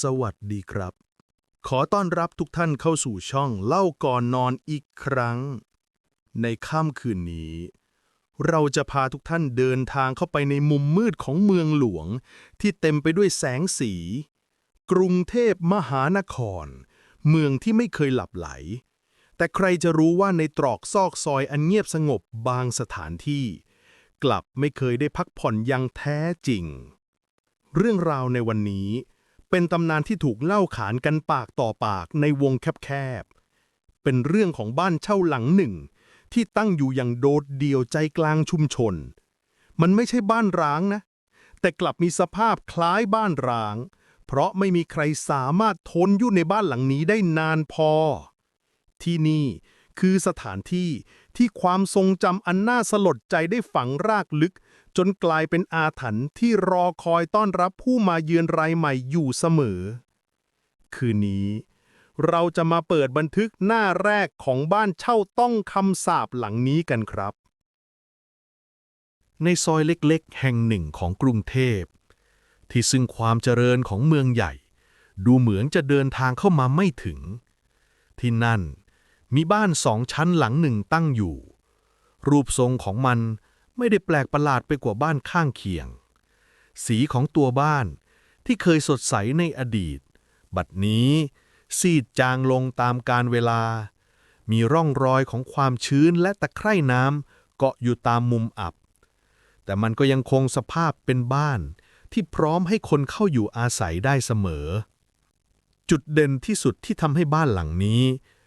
สวัสดีครับ ขอต้อนรับทุกท่านเข้าสู่ช่องเล่าก่อนนอนอีกครั้ง ในค่ำคืนนี้ เราจะพาทุกท่านเดินทางเข้าไปในมุมมืดของเมืองหลวง ที่เต็มไปด้วยแสงสี กรุงเทพมหานคร เมืองที่ไม่เคยหลับไหล แต่ใครจะรู้ว่าในตรอกซอกซอยอันเงียบสงบบางสถานที่ กลับไม่เคยได้พักผ่อนอย่างแท้จริง เรื่องราวในวันนี้ เป็นตำนานที่ถูกเล่าขานกันปากต่อปากในวงแคบๆ เป็นเรื่องของบ้านเช่าหลังหนึ่ง ที่ตั้งอยู่อย่างโดดเดี่ยวใจกลางชุมชน มันไม่ใช่บ้านร้างนะ แต่กลับมีสภาพคล้ายบ้านร้าง เพราะไม่มีใครสามารถทนอยู่ในบ้านหลังนี้ได้นานพอ ที่นี่คือสถานที่ที่ความทรงจำอันน่าสลดใจได้ฝังรากลึก จนกลายเป็นอาถรรพ์ที่รอคอยต้อนรับผู้มาเยือนรายใหม่อยู่เสมอ คืนนี้ เราจะมาเปิดบันทึกหน้าแรกของบ้านเช่าต้องคำสาปหลังนี้กันครับ ในซอยเล็กๆ แห่งหนึ่งของกรุงเทพ ที่ซึ่งความเจริญของเมืองใหญ่ ดูเหมือนจะเดินทางเข้ามาไม่ถึง ที่นั่นมีบ้านสองชั้นหลังหนึ่งตั้งอยู่ รูปทรงของมัน ไม่ได้แปลกประหลาดไปกว่าบ้านข้างเคียง สีของตัวบ้านที่เคยสดใสในอดีต บัดนี้ซีดจางลงตามกาลเวลา มีร่องรอยของความชื้นและตะไคร่น้ำเกาะอยู่ตามมุมอับ แต่มันก็ยังคงสภาพเป็นบ้านที่พร้อมให้คนเข้าอยู่อาศัยได้เสมอ จุดเด่นที่สุดที่ทำให้บ้านหลังนี้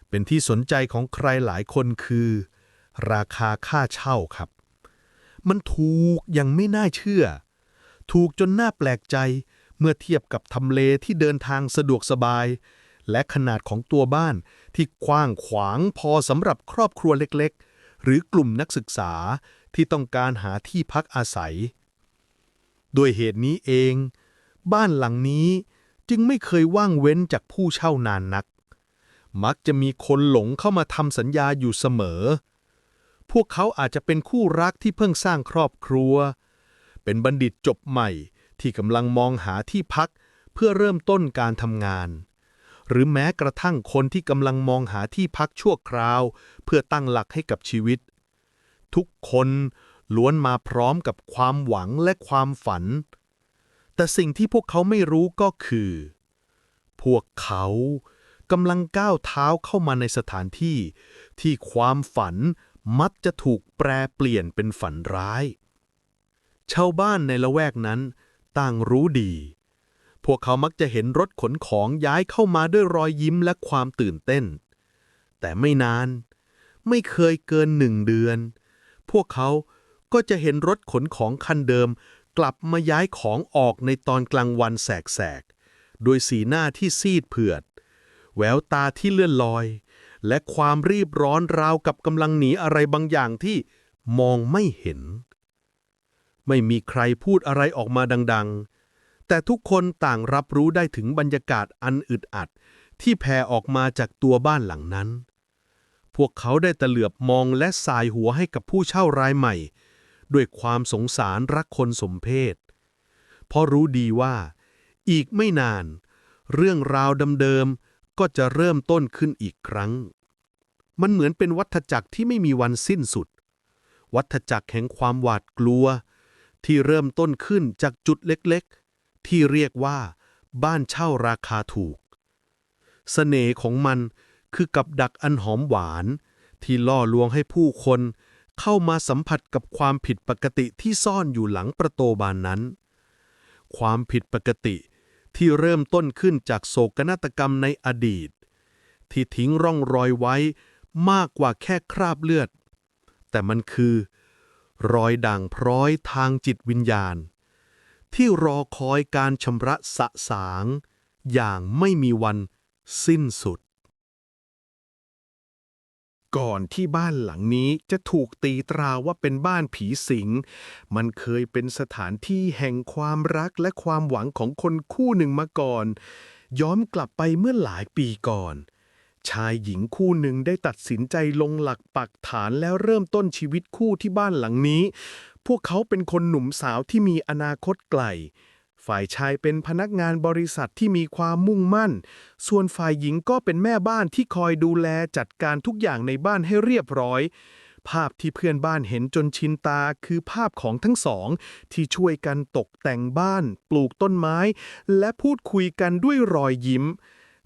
เป็นที่สนใจของใครหลายคนคือ ราคาค่าเช่าครับ มันถูกอย่างไม่น่าเชื่อ ถูกจนน่าแปลกใจเมื่อเทียบกับทำเลที่เดินทางสะดวกสบาย และขนาดของตัวบ้านที่กว้างขวางพอสำหรับครอบครัวเล็กๆ หรือกลุ่มนักศึกษาที่ต้องการหาที่พักอาศัย ด้วยเหตุนี้เอง บ้านหลังนี้จึงไม่เคยว่างเว้นจากผู้เช่านานนัก มักจะมีคนหลงเข้ามาทำสัญญาอยู่เสมอ วกเขาอาจจะเป็นคู่รักที่เพิ่งสร้างครอบครัว เป็นบัณฑิตจบใหม่ที่กำลังมองหาที่พักเพื่อเริ่มต้นการทำงาน หรือแม้กระทั่งคนที่กำลังมองหาที่พักชั่วคราว เพื่อตั้งหลักให้กับชีวิต ทุกคนล้วนมาพร้อมกับความหวังและความฝัน แต่สิ่งที่พวกเขาไม่รู้ก็คือ พวกเขากำลังก้าวเท้าเข้ามาในสถานที่ที่ความฝัน มักจะถูกแปรเปลี่ยนเป็นฝันร้าย ชาวบ้านในละแวกนั้นต่างรู้ดี พวกเขามักจะเห็นรถขนของย้ายเข้ามาด้วยรอยยิ้มและความตื่นเต้น แต่ไม่นาน ไม่เคยเกินหนึ่งเดือน พวกเขาก็จะเห็นรถขนของคันเดิม กลับมาย้ายของออกในตอนกลางวันแสกๆโดยสีหน้าที่ซีดเผือด แววตาที่เลื่อนลอย และความรีบร้อนราวกับกำลังหนีอะไรบางอย่างที่มองไม่เห็น ไม่มีใครพูดอะไรออกมาดัง ๆ แต่ทุกคนต่างรับรู้ได้ถึงบรรยากาศอันอึดอัด ที่แผ่ออกมาจากตัวบ้านหลังนั้น พวกเขาได้ตะเหลือบมองและสายหัวให้กับผู้เช่ารายใหม่ ด้วยความสงสารรักคนสมเพศ เพราะรู้ดีว่า อีกไม่นาน เรื่องราวเดิมๆ ก็จะเริ่มต้นขึ้นอีกครั้ง มันเหมือนเป็นวัฏจักรที่ไม่มีวันสิ้นสุด วัฏจักรแห่งความหวาดกลัว ที่เริ่มต้นขึ้นจากจุดเล็กๆ ที่เรียกว่าบ้านเช่าราคาถูกเสน่ห์ของมันคือกับดักอันหอมหวาน ที่ล่อลวงให้ผู้คนเข้ามาสัมผัสกับความผิดปกติที่ซ่อนอยู่หลังประตูบานนั้น ความผิดปกติ ที่เริ่มต้นขึ้นจากโศกนาฏกรรมในอดีต ที่ทิ้งร่องรอยไว้มากกว่าแค่คราบเลือด แต่มันคือ รอยด่างพร้อยทางจิตวิญญาณ ที่รอคอยการชำระสะสาง อย่างไม่มีวันสิ้นสุด ก่อนที่บ้านหลังนี้จะถูกตีตราว่าเป็นบ้านผีสิง มันเคยเป็นสถานที่แห่งความรักและความหวังของคนคู่หนึ่งมาก่อน ย้อนกลับไปเมื่อหลายปีก่อน ชายหญิงคู่หนึ่งได้ตัดสินใจลงหลักปักฐานแล้วเริ่มต้นชีวิตคู่ที่บ้านหลังนี้ พวกเขาเป็นคนหนุ่มสาวที่มีอนาคตไกล ฝ่ายชายเป็นพนักงานบริษัทที่มีความมุ่งมั่น ส่วนฝ่ายหญิงก็เป็นแม่บ้านที่คอยดูแลจัดการทุกอย่างในบ้านให้เรียบร้อย ภาพที่เพื่อนบ้านเห็นจนชินตาคือภาพของทั้งสอง ที่ช่วยกันตกแต่งบ้าน ปลูกต้นไม้ และพูดคุยกันด้วยรอยยิ้ม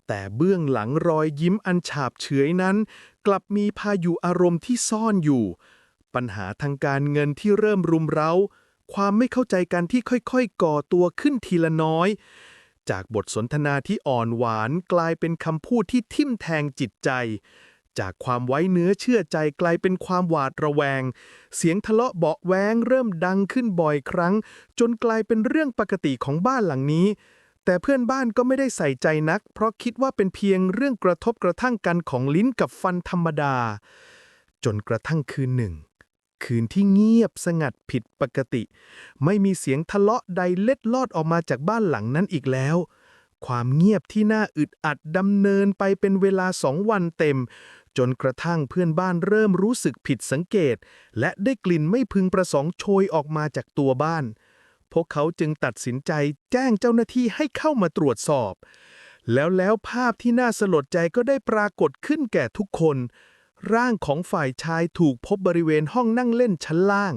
แต่เบื้องหลังรอยยิ้มอันฉาบเฉยนั้น กลับมีพายุอารมณ์ที่ซ่อนอยู่ ปัญหาทางการเงินที่เริ่มรุมเร้า ความไม่เข้าใจกันที่ค่อยๆ ก่อตัวขึ้นทีละน้อย จากบทสนทนาที่อ่อนหวานกลายเป็นคำพูดที่ทิ่มแทงจิตใจ จากความไว้เนื้อเชื่อใจกลายเป็นความหวาดระแวง เสียงทะเลาะเบาแวงเริ่มดังขึ้นบ่อยครั้ง จนกลายเป็นเรื่องปกติของบ้านหลังนี้แต่เพื่อนบ้านก็ไม่ได้ใส่ใจนัก เพราะคิดว่าเป็นเพียงเรื่องกระทบกระทั่งกันของลิ้นกับฟันธรรมดา จนกระทั่งคืนหนึ่ง คืนที่เงียบสงัดผิดปกติ ไม่มีเสียงทะเลาะใดเล็ดลอดออกมาจากบ้านหลังนั้นอีกแล้ว ความเงียบที่น่าอึดอัดดำเนินไปเป็นเวลาสองวันเต็ม จนกระทั่งเพื่อนบ้านเริ่มรู้สึกผิดสังเกต และได้กลิ่นไม่พึงประสงค์โชยออกมาจากตัวบ้าน พวกเขาจึงตัดสินใจแจ้งเจ้าหน้าที่ให้เข้ามาตรวจสอบ แล้วแล้วภาพที่น่าสลดใจก็ได้ปรากฏขึ้นแก่ทุกคน ร่างของฝ่ายชายถูกพบบริเวณห้องนั่งเล่นชั้นล่าง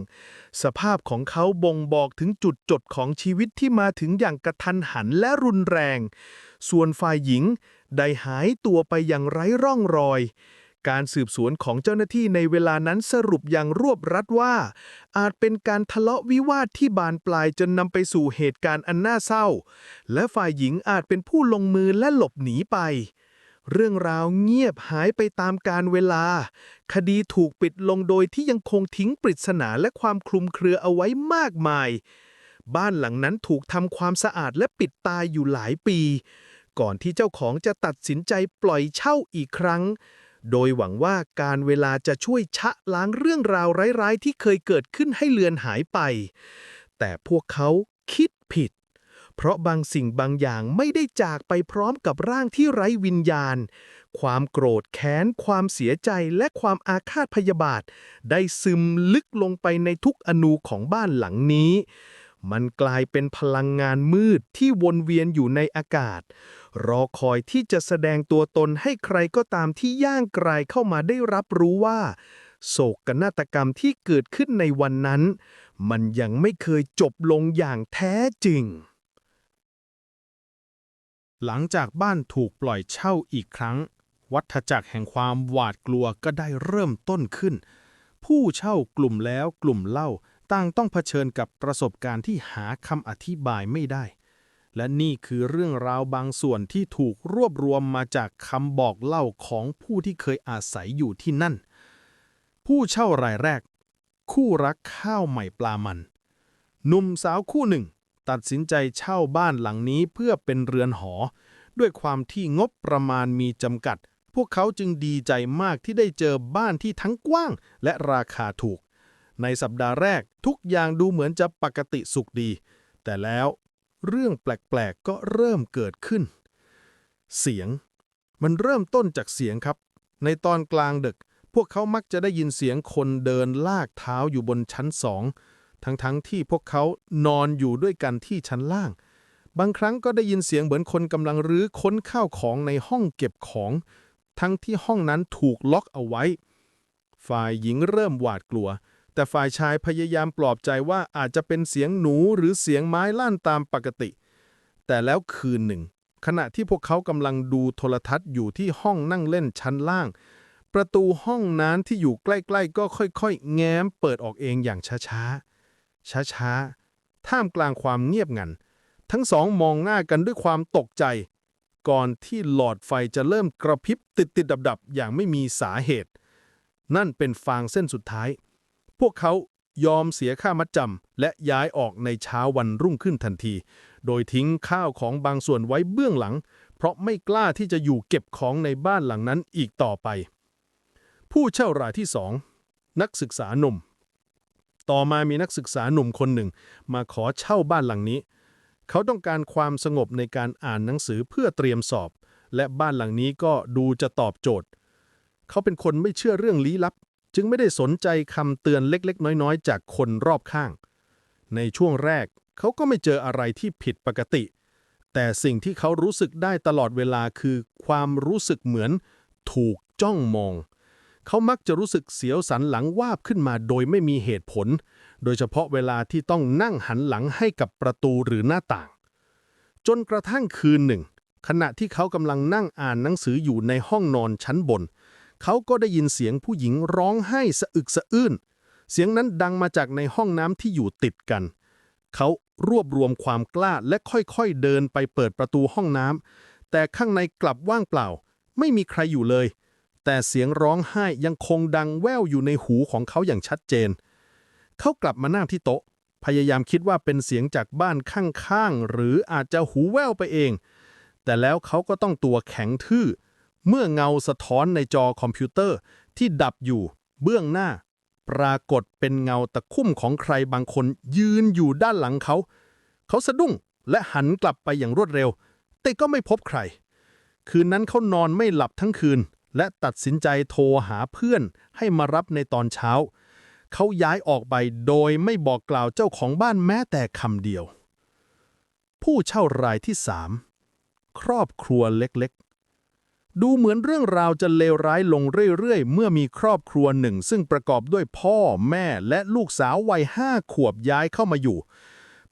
สภาพของเขาบ่งบอกถึงจุดจดของชีวิตที่มาถึงอย่างกระทันหันและรุนแรง ส่วนฝ่ายหญิงได้หายตัวไปอย่างไร้ร่องรอย การสืบสวนของเจ้าหน้าที่ในเวลานั้นสรุปอย่างรวบรัดว่า อาจเป็นการทะเลาะวิวาทที่บานปลายจนนำไปสู่เหตุการณ์อันน่าเศร้า และฝ่ายหญิงอาจเป็นผู้ลงมือและหลบหนีไป เรื่องราวเงียบหายไปตามการเวลา คดีถูกปิดลงโดยที่ยังคงทิ้งปริศนาและความคลุมเครือเอาไว้มากมาย บ้านหลังนั้นถูกทำความสะอาดและปิดตายอยู่หลายปี ก่อนที่เจ้าของจะตัดสินใจปล่อยเช่าอีกครั้ง โดยหวังว่าการเวลาจะช่วยชะล้างเรื่องราวร้ายๆ ที่เคยเกิดขึ้นให้เลือนหายไป แต่พวกเขาคิดผิด เพราะบางสิ่งบางอย่างไม่ได้จากไปพร้อมกับร่างที่ไร้วิญญาณ ความโกรธแค้น ความเสียใจและความอาฆาตพยาบาท ได้ซึมลึกลงไปในทุกอนูของบ้านหลังนี้ มันกลายเป็นพลังงานมืดที่วนเวียนอยู่ในอากาศ รอคอยที่จะแสดงตัวตนให้ใครก็ตามที่ย่างกรายเข้ามาได้รับรู้ว่าโศกนาฏกรรมที่เกิดขึ้นในวันนั้น มันยังไม่เคยจบลงอย่างแท้จริง หลังจากบ้านถูกปล่อยเช่าอีกครั้ง วัฏจักรแห่งความหวาดกลัวก็ได้เริ่มต้นขึ้น ผู้เช่ากลุ่มแล้วกลุ่มเล่าต่างต้องเผชิญกับประสบการณ์ที่หาคำอธิบายไม่ได้ และนี่คือเรื่องราวบางส่วนที่ถูกรวบรวมมาจากคำบอกเล่าของผู้ที่เคยอาศัยอยู่ที่นั่น ผู้เช่ารายแรก คู่รักข้าวใหม่ปลามันหนุ่มสาวคู่หนึ่ง ตัดสินใจเช่าบ้านหลังนี้เพื่อเป็นเรือนหอ ด้วยความที่งบประมาณมีจำกัด พวกเขาจึงดีใจมากที่ได้เจอบ้านที่ทั้งกว้าง และราคาถูก ในสัปดาห์แรกทุกอย่างดูเหมือนจะปกติสุขดี แต่แล้วเรื่องแปลกๆก็เริ่มเกิดขึ้น เสียง มันเริ่มต้นจากเสียงครับ ในตอนกลางดึก พวกเขามักจะได้ยินเสียงคนเดินลากเท้าอยู่บนชั้นสอง ทั้งๆที่พวกเขานอนอยู่ด้วยกันที่ชั้นล่าง บางครั้งก็ได้ยินเสียงเหมือนคนกำลังรื้อค้นข้าวของในห้องเก็บของ ทั้งที่ห้องนั้นถูกล็อกเอาไว้ ฝ่ายหญิงเริ่มหวาดกลัว แต่ฝ่ายชายพยายามปลอบใจว่าอาจจะเป็นเสียงหนูหรือเสียงไม้ลั่นตามปกติ แต่แล้วคืนหนึ่ง ขณะที่พวกเขากำลังดูโทรทัศน์อยู่ที่ห้องนั่งเล่นชั้นล่าง ประตูห้องนั้นที่อยู่ใกล้ ๆ ก็ค่อย ๆ แง้มเปิดออกเองอย่างช้าๆ ช้าๆ ท่ามกลางความเงียบงัน ทั้งสองมองหน้ากันด้วยความตกใจ ก่อนที่หลอดไฟจะเริ่มกระพริบติดๆดับๆ อย่างไม่มีสาเหตุ นั่นเป็นฟางเส้นสุดท้าย พวกเขายอมเสียค่ามัดจำและย้ายออกในเช้าวันรุ่งขึ้นทันที โดยทิ้งข้าวของบางส่วนไว้เบื้องหลัง เพราะไม่กล้าที่จะอยู่เก็บของในบ้านหลังนั้นอีกต่อไป ผู้เช่ารายที่สองนักศึกษาหนุ่ม ต่อมามีนักศึกษาหนุ่มคนหนึ่ง มาขอเช่าบ้านหลังนี้ เขาต้องการความสงบในการอ่านหนังสือเพื่อเตรียมสอบ และบ้านหลังนี้ก็ดูจะตอบโจทย์ เขาเป็นคนไม่เชื่อเรื่องลี้ลับ จึงไม่ได้สนใจคำเตือนเล็กๆ น้อยๆ จากคนรอบข้าง ในช่วงแรกเขาก็ไม่เจออะไรที่ผิดปกติ แต่สิ่งที่เขารู้สึกได้ตลอดเวลาคือ ความรู้สึกเหมือนถูกจ้องมอง เขามักจะรู้สึกเสียวสันหลังวาบขึ้นมาโดยไม่มีเหตุผล โดยเฉพาะเวลาที่ต้องนั่งหันหลังให้กับประตูหรือหน้าต่าง จนกระทั่งคืนหนึ่ง ขณะที่เขากำลังนั่งอ่านหนังสืออยู่ในห้องนอนชั้นบน เขาก็ได้ยินเสียงผู้หญิงร้องไห้สะอึกสะอื้น เสียงนั้นดังมาจากในห้องน้ำที่อยู่ติดกัน เขารวบรวมความกล้าและค่อยๆเดินไปเปิดประตูห้องน้ำแต่ข้างในกลับว่างเปล่า ไม่มีใครอยู่เลย แต่เสียงร้องไห้ยังคงดังแว่วอยู่ในหูของเขาอย่างชัดเจน เขากลับมานั่งที่โต๊ะ พยายามคิดว่าเป็นเสียงจากบ้านข้างๆ หรืออาจจะหูแว่วไปเอง แต่แล้วเขาก็ต้องตัวแข็งทื่อ เมื่อเงาสะท้อนในจอคอมพิวเตอร์ที่ดับอยู่เบื้องหน้า ปรากฏเป็นเงาตะคุ่มของใครบางคนยืนอยู่ด้านหลังเขา เขาสะดุ้งและหันกลับไปอย่างรวดเร็ว แต่ก็ไม่พบใคร คืนนั้นเขานอนไม่หลับทั้งคืน และตัดสินใจโทรหาเพื่อนให้มารับในตอนเช้า เขาย้ายออกไปโดยไม่บอกกล่าวเจ้าของบ้านแม้แต่คำเดียว ผู้เช่ารายที่สามครอบครัวเล็กๆ ดูเหมือนเรื่องราวจะเลวร้ายลงเรื่อยๆ เมื่อมีครอบครัวหนึ่ง ซึ่งประกอบด้วยพ่อแม่และลูกสาววัยห้าขวบย้ายเข้ามาอยู่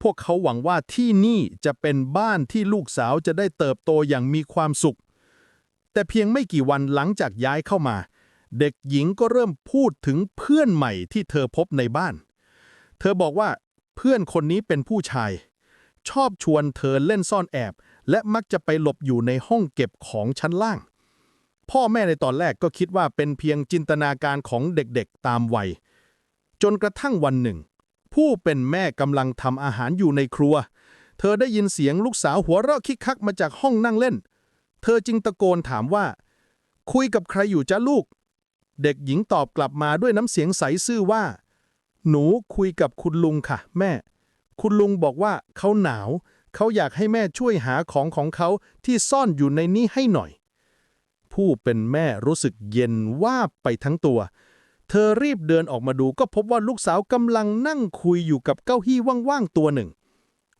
พวกเขาหวังว่าที่นี่จะเป็นบ้านที่ลูกสาวจะได้เติบโตอย่างมีความสุข แต่เพียงไม่กี่วันหลังจากย้ายเข้ามา เด็กหญิงก็เริ่มพูดถึงเพื่อนใหม่ที่เธอพบในบ้าน เธอบอกว่าเพื่อนคนนี้เป็นผู้ชาย ชอบชวนเธอเล่นซ่อนแอบ และมักจะไปหลบอยู่ในห้องเก็บของชั้นล่าง พ่อแม่ในตอนแรกก็คิดว่าเป็นเพียงจินตนาการของเด็กๆตามวัย จนกระทั่งวันหนึ่ง ผู้เป็นแม่กำลังทำอาหารอยู่ในครัว เธอได้ยินเสียงลูกสาวหัวเราะคิกคักมาจากห้องนั่งเล่น เธอจึงตะโกนถามว่า คุยกับใครอยู่จ้าลูก เด็กหญิงตอบกลับมาด้วยน้ำเสียงใสซื่อว่า หนูคุยกับคุณลุงค่ะ แม่ คุณลุงบอกว่าเขาหนาว เขาอยากให้แม่ช่วยหาของของเขาที่ซ่อนอยู่ในนี้ให้หน่อย ผู้เป็นแม่รู้สึกเย็นว่าไปทั้งตัว เธอรีบเดินออกมาดูก็พบว่าลูกสาวกำลังนั่งคุยอยู่กับเก้าอี้ว่างๆตัวหนึ่ง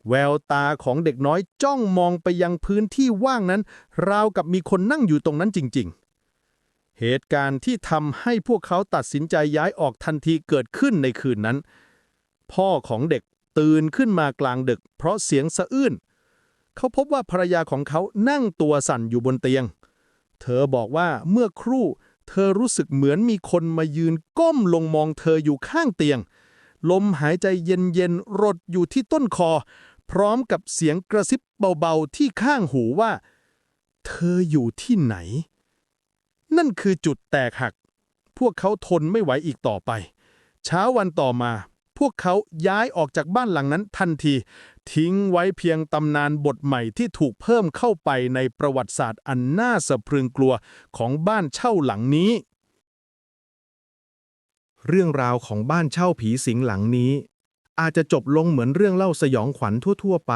แววตาของเด็กน้อยจ้องมองไปยังพื้นที่ว่างนั้น ราวกับมีคนนั่งอยู่ตรงนั้นจริง ๆ เหตุการณ์ที่ทำให้พวกเขาตัดสินใจย้ายออกทันทีเกิดขึ้นในคืนนั้น พ่อของเด็กตื่นขึ้นมากลางดึก เพราะเสียงสะอื้น เขาพบว่าภรรยาของเขานั่งตัวสั่นอยู่บนเตียง เธอบอกว่าเมื่อครู่ เธอรู้สึกเหมือนมีคนมายืนก้มลงมองเธออยู่ข้างเตียง ลมหายใจเย็นๆรดอยู่ที่ต้นคอ พร้อมกับเสียงกระซิบเบาๆที่ข้างหูว่า เธออยู่ที่ไหน นั่นคือจุดแตกหัก พวกเขาทนไม่ไหวอีกต่อไป เช้าวันต่อมา พวกเขาย้ายออกจากบ้านหลังนั้นทันที ทิ้งไว้เพียงตำนานบทใหม่ที่ถูกเพิ่มเข้าไปในประวัติศาสตร์อันน่าสะพรึงกลัวของบ้านเช่าหลังนี้ เรื่องราวของบ้านเช่าผีสิงหลังนี้ อาจจะจบลงเหมือนเรื่องเล่าสยองขวัญทั่ว ๆ ไป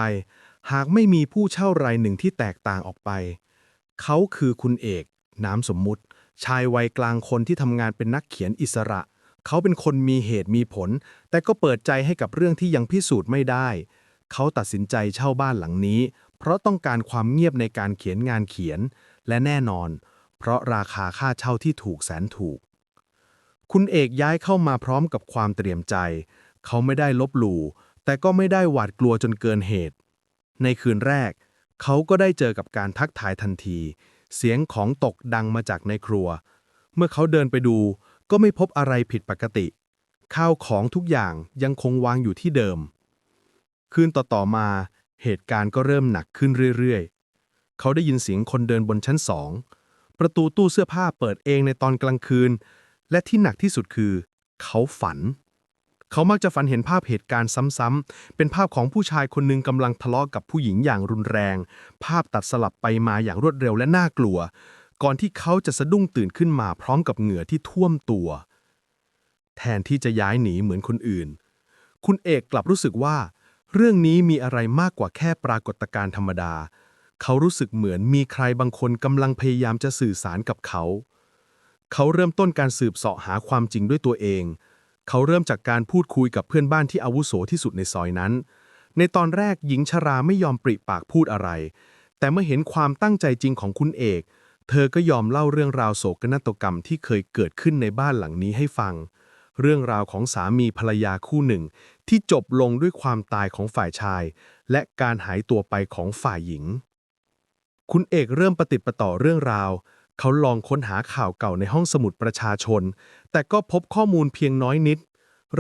หากไม่มีผู้เช่ารายหนึ่งที่แตกต่างออกไป เขาคือคุณเอก นามสมมุติ ชายวัยกลางคนที่ทำงานเป็นนักเขียนอิสระ เขาเป็นคนมีเหตุมีผล แต่ก็เปิดใจให้กับเรื่องที่ยังพิสูจน์ไม่ได้ เขาตัดสินใจเช่าบ้านหลังนี้ เพราะต้องการความเงียบในการเขียนงานเขียน และแน่นอน เพราะราคาค่าเช่าที่ถูกแสนถูก คุณเอกย้ายเข้ามาพร้อมกับความเตรียมใจ เขาไม่ได้ลบหลู่ แต่ก็ไม่ได้หวาดกลัวจนเกินเหตุ ในคืนแรก เขาก็ได้เจอกับการทักทายทันที เสียงของตกดังมาจากในครัว เมื่อเขาเดินไปดู ก็ไม่พบอะไรผิดปกติ ข้าวของทุกอย่างยังคงวางอยู่ที่เดิม คืนต่อๆมา เหตุการณ์ก็เริ่มหนักขึ้นเรื่อยๆ เขาได้ยินเสียงคนเดินบนชั้นสอง ประตูตู้เสื้อผ้าเปิดเองในตอนกลางคืน และที่หนักที่สุดคือ เขาฝัน เขามักจะฝันเห็นภาพเหตุการณ์ซ้ำๆ เป็นภาพของผู้ชายคนหนึ่งกำลังทะเลาะกับผู้หญิงอย่างรุนแรง ภาพตัดสลับไปมาอย่างรวดเร็วและน่ากลัว ก่อนที่เขาจะสะดุ้งตื่นขึ้นมาพร้อมกับเหงื่อที่ท่วมตัว แทนที่จะย้ายหนีเหมือนคนอื่น คุณเอกกลับรู้สึกว่า เรื่องนี้มีอะไรมากกว่าแค่ปรากฏการณ์ธรรมดา เขารู้สึกเหมือนมีใครบางคนกำลังพยายามจะสื่อสารกับเขา เขาเริ่มต้นการสืบเสาะหาความจริงด้วยตัวเอง เขาเริ่มจากการพูดคุยกับเพื่อนบ้านที่อาวุโสที่สุดในซอยนั้น ในตอนแรกหญิงชราไม่ยอมปริปากพูดอะไร แต่เมื่อเห็นความตั้งใจจริงของคุณเอก เธอก็ยอมเล่าเรื่องราวโศกนาฏกรรมที่เคยเกิดขึ้นในบ้านหลังนี้ให้ฟัง เรื่องราวของสามีภรรยาคู่หนึ่ง ที่จบลงด้วยความตายของฝ่ายชาย และการหายตัวไปของฝ่ายหญิง คุณเอกเริ่มประติประต่อเรื่องราว เขาลองค้นหาข่าวเก่าในห้องสมุดประชาชน แต่ก็พบข้อมูลเพียงน้อยนิด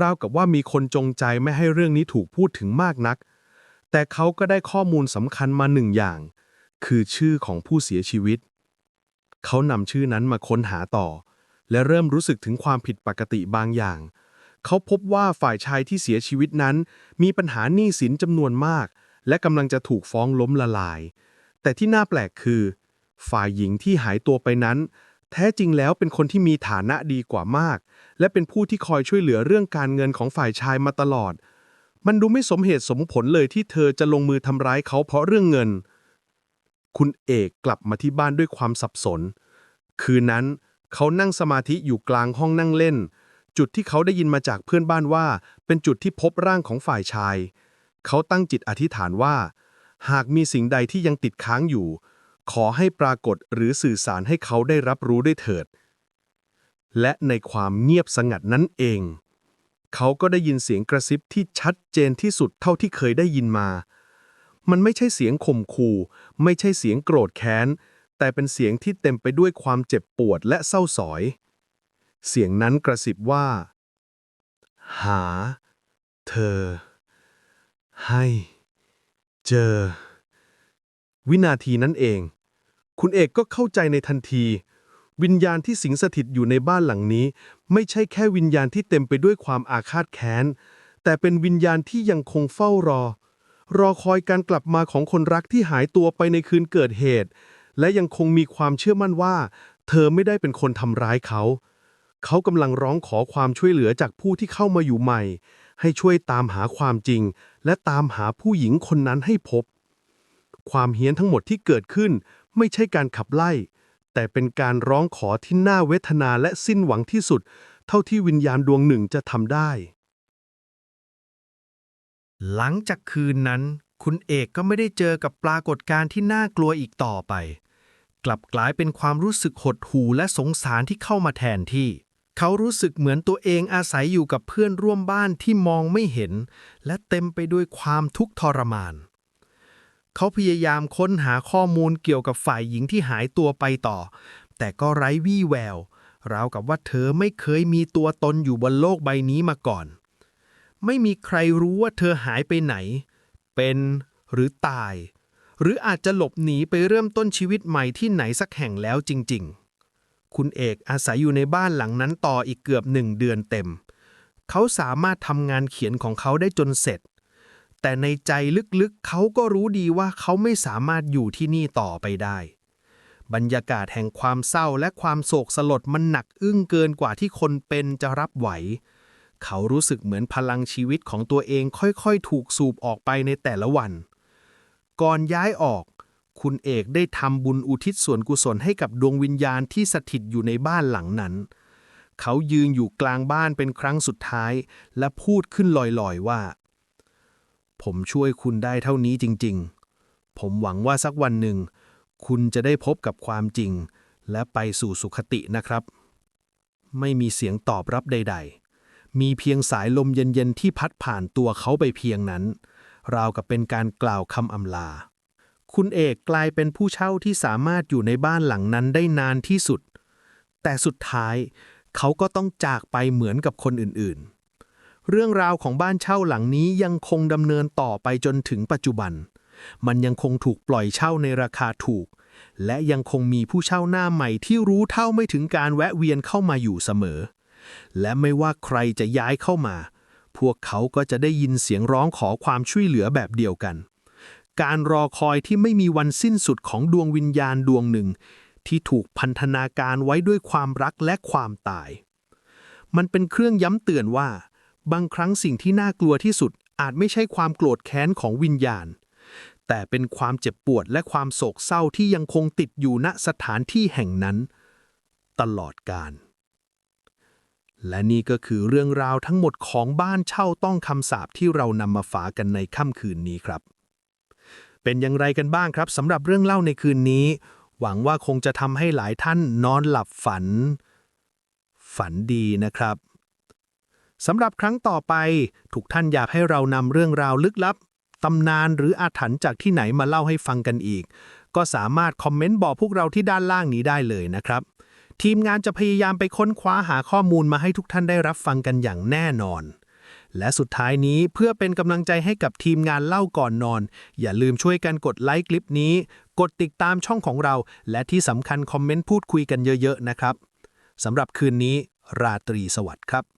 ราวกับว่ามีคนจงใจไม่ให้เรื่องนี้ถูกพูดถึงมากนัก แต่เขาก็ได้ข้อมูลสำคัญมาหนึ่งอย่าง คือชื่อของผู้เสียชีวิต เขานำชื่อนั้นมาค้นหาต่อ และเริ่มรู้สึกถึงความผิดปกติบางอย่าง เขาพบว่าฝ่ายชายที่เสียชีวิตนั้น มีปัญหาหนี้สินจำนวนมาก และกำลังจะถูกฟ้องล้มละลาย แต่ที่น่าแปลกคือ ฝ่ายหญิงที่หายตัวไปนั้น แท้จริงแล้วเป็นคนที่มีฐานะดีกว่ามาก และเป็นผู้ที่คอยช่วยเหลือเรื่องการเงินของฝ่ายชายมาตลอด มันดูไม่สมเหตุสมผลเลยที่เธอจะลงมือทำร้ายเขาเพราะเรื่องเงิน คุณเอกกลับมาที่บ้านด้วยความสับสน คืนนั้นเขานั่งสมาธิอยู่กลางห้องนั่งเล่น จุดที่เขาได้ยินมาจากเพื่อนบ้านว่า เป็นจุดที่พบร่างของฝ่ายชาย เขาตั้งจิตอธิษฐานว่า หากมีสิ่งใดที่ยังติดค้างอยู่ ขอให้ปรากฏหรือสื่อสารให้เขาได้รับรู้ได้เถิด และในความเงียบสงัดนั้นเอง เขาก็ได้ยินเสียงกระซิบที่ชัดเจนที่สุดเท่าที่เคยได้ยินมา มันไม่ใช่เสียงข่มขู่ไม่ใช่เสียงโกรธแค้น แต่เป็นเสียงที่เต็มไปด้วยความเจ็บปวดและเศร้าสอย เสียงนั้นกระซิบว่า หา เธอ ให้ เจอวินาทีนั้นเอง คุณเอกก็เข้าใจในทันที วิญญาณที่สิงสถิตอยู่ในบ้านหลังนี้ ไม่ใช่แค่วิญญาณที่เต็มไปด้วยความอาฆาตแค้น แต่เป็นวิญญาณที่ยังคงเฝ้ารอ รอคอยการกลับมาของคนรักที่หายตัวไปในคืนเกิดเหตุ และยังคงมีความเชื่อมั่นว่า เธอไม่ได้เป็นคนทำร้ายเขา เขากำลังร้องขอความช่วยเหลือจากผู้ที่เข้ามาอยู่ใหม่ ให้ช่วยตามหาความจริง และตามหาผู้หญิงคนนั้นให้พบ ความเฮี้ยนทั้งหมดที่เกิดขึ้น ไม่ใช่การขับไล่ แต่เป็นการร้องขอที่น่าเวทนาและสิ้นหวังที่สุด เท่าที่วิญญาณดวงหนึ่งจะทำได้ หลังจากคืนนั้น คุณเอกก็ไม่ได้เจอกับปรากฏการณ์ที่น่ากลัวอีกต่อไป กลับกลายเป็นความรู้สึกหดหู่และสงสารที่เข้ามาแทนที่เขารู้สึกเหมือนตัวเองอาศัยอยู่กับเพื่อนร่วมบ้านที่มองไม่เห็น และเต็มไปด้วยความทุกข์ทรมาน เขาพยายามค้นหาข้อมูลเกี่ยวกับฝ่ายหญิงที่หายตัวไปต่อ แต่ก็ไร้วี่แวว ราวกับว่าเธอไม่เคยมีตัวตนอยู่บนโลกใบนี้มาก่อน ไม่มีใครรู้ว่าเธอหายไปไหน เป็นหรือตาย หรืออาจจะหลบหนีไปเริ่มต้นชีวิตใหม่ที่ไหนสักแห่งแล้วจริง ๆ คุณเอกอาศัยอยู่ในบ้านหลังนั้นต่ออีกเกือบหนึ่งเดือนเต็ม เขาสามารถทำงานเขียนของเขาได้จนเสร็จ แต่ในใจลึกๆ เขาก็รู้ดีว่าเขาไม่สามารถอยู่ที่นี่ต่อไปได้ บรรยากาศแห่งความเศร้าและความโศกสลดมันหนักอึ้งเกินกว่าที่คนเป็นจะรับไหว เขารู้สึกเหมือนพลังชีวิตของตัวเองค่อยๆ ถูกสูบออกไปในแต่ละวัน ก่อนย้ายออก คุณเอกได้ทำบุญอุทิศส่วนกุศลให้กับดวงวิญญาณที่สถิตอยู่ในบ้านหลังนั้น เขายืนอยู่กลางบ้านเป็นครั้งสุดท้าย และพูดขึ้นลอยๆว่า ผมช่วยคุณได้เท่านี้จริง ๆ ผมหวังว่าสักวันหนึ่ง คุณจะได้พบกับความจริง และไปสู่สุขตินะครับ ไม่มีเสียงตอบรับใด ๆ มีเพียงสายลมเย็นๆ ที่พัดผ่านตัวเขาไปเพียงนั้น ราวกับเป็นการกล่าวคำอำลา คุณเอกกลายเป็นผู้เช่าที่สามารถอยู่ในบ้านหลังนั้นได้นานที่สุด แต่สุดท้าย เขาก็ต้องจากไปเหมือนกับคนอื่นๆ เรื่องราวของบ้านเช่าหลังนี้ยังคงดำเนินต่อไปจนถึงปัจจุบัน มันยังคงถูกปล่อยเช่าในราคาถูก และยังคงมีผู้เช่าหน้าใหม่ที่รู้เท่าไม่ถึงการแวะเวียนเข้ามาอยู่เสมอ และไม่ว่าใครจะย้ายเข้ามา พวกเขาก็จะได้ยินเสียงร้องขอความช่วยเหลือแบบเดียวกัน การรอคอยที่ไม่มีวันสิ้นสุดของดวงวิญญาณดวงหนึ่ง ที่ถูกพันธนาการไว้ด้วยความรักและความตาย มันเป็นเครื่องย้ำเตือนว่า บางครั้งสิ่งที่น่ากลัวที่สุดอาจไม่ใช่ความโกรธแค้นของวิญญาณ แต่เป็นความเจ็บปวดและความโศกเศร้าที่ยังคงติดอยู่ณสถานที่แห่งนั้น ตลอดกาลและนี่ก็คือเรื่องราวทั้งหมดของบ้านเช่าต้องคำสาปที่เรานำมาฝากกันในค่ำคืนนี้ครับ เป็นอย่างไรกันบ้างครับสำหรับเรื่องเล่าในคืนนี้ หวังว่าคงจะทำให้หลายท่านนอนหลับฝัน ฝันดีนะครับ สำหรับครั้งต่อไป ทุกท่านอยากให้เรานำเรื่องราวลึกลับ ตำนานหรืออาถรรพ์จากที่ไหนมาเล่าให้ฟังกันอีก ก็สามารถคอมเมนต์บอกพวกเราที่ด้านล่างนี้ได้เลยนะครับ ทีมงานจะพยายามไปค้นคว้าหาข้อมูลมาให้ทุกท่านได้รับฟังกันอย่างแน่นอน และสุดท้ายนี้เพื่อเป็นกำลังใจให้กับทีมงานเล่าก่อนนอน อย่าลืมช่วยกันกดไลค์คลิปนี้ กดติดตามช่องของเรา และที่สำคัญคอมเมนต์พูดคุยกันเยอะ ๆ นะครับสำหรับคืนนี้ ราตรีสวัสดิ์ครับ